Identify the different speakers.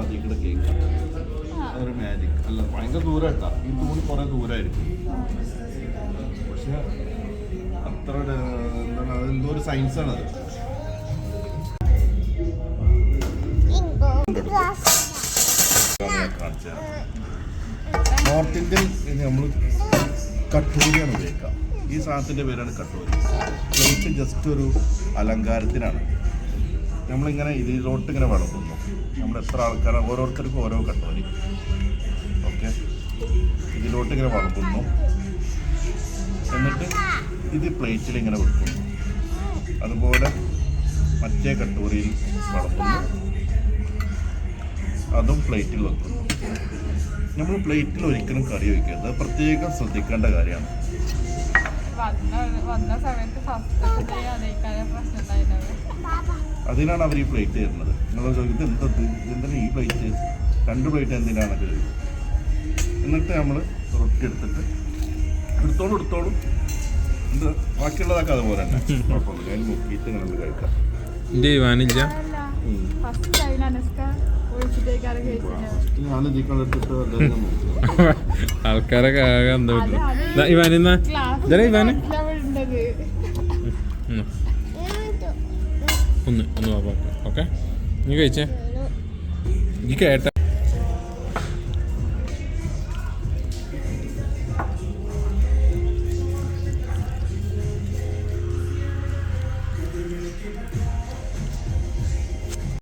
Speaker 1: ഇച്ചിരി കൂടെ കേൾക്കാം. അതൊരു മാജിക് അല്ല ഭയങ്കര ദൂരം ഇട്ടാ ഇത് കൂടി കുറെ ദൂരമായിരിക്കും പക്ഷെ അത്ര എന്താണ് അത് എന്തോ ഒരു സയൻസാണ് അത്. നോർത്ത് ഇന്ത്യൻ നമ്മൾ കട്ടൂരിയാണ് ഉപയോഗിക്കുക. ഈ സാധനത്തിന്റെ പേരാണ് കട്ടൂരി. പ്ലേറ്റ് ജസ്റ്റ് ഒരു അലങ്കാരത്തിനാണ്. നമ്മളിങ്ങനെ ഇതിലോട്ട് ഇങ്ങനെ വളർത്തുന്നു. നമ്മൾ എത്ര ആൾക്കാരാണ് ഓരോരുത്തർക്കും ഓരോ കട്ടൂരി ഓക്കെ? ഇതിലോട്ട് ഇങ്ങനെ വളർത്തുന്നു. എന്നിട്ട് ഇത് പ്ലേറ്റിൽ ഇങ്ങനെ വെക്കുന്നു. അതുപോലെ മറ്റേ കട്ടോറിയിൽ വളർത്തുന്നു. അതും പ്ലേറ്റിൽ വെക്കുന്നു. നമ്മൾ പ്ലേറ്റിൽ ഒരിക്കലും കറി വയ്ക്കരുത്. പ്രത്യേകം ശ്രദ്ധിക്കേണ്ട കാര്യമാണ്.
Speaker 2: വന്ന വന്ന സമയത്ത് ഫസ്റ്റ്
Speaker 1: അതിനാണ് അവർ ഈ പ്ലേറ്റ് തരുന്നത്. നിങ്ങൾ ചോദിക്കുന്നത് എന്തത് എന്തിനാണ് ഈ പ്ലേറ്റ് രണ്ട് പ്ലേറ്റ് എന്തിനാണ് ചോദിക്കും എന്നിട്ട് നമ്മൾ റൊട്ടി എടുത്തിട്ട് എടുത്തോളൂ എടുത്തോളൂ. എന്ത് ബാക്കിയുള്ളതൊക്കെ അതുപോലെ തന്നെ. കുഴപ്പമില്ല അതിൽ മുക്കിയിട്ട് നിങ്ങൾ കഴിക്കാം. നോക്കുക
Speaker 3: ആൾക്കാരൊക്കെ ആകെ എന്താ ഇവാനിന്നാ. ഇവാന്? ഒന്ന് ഒന്ന് വാപ്പാക്ക് ഓക്കെ? നീ കഴിച്ചേ? നീ കേട്ട Thank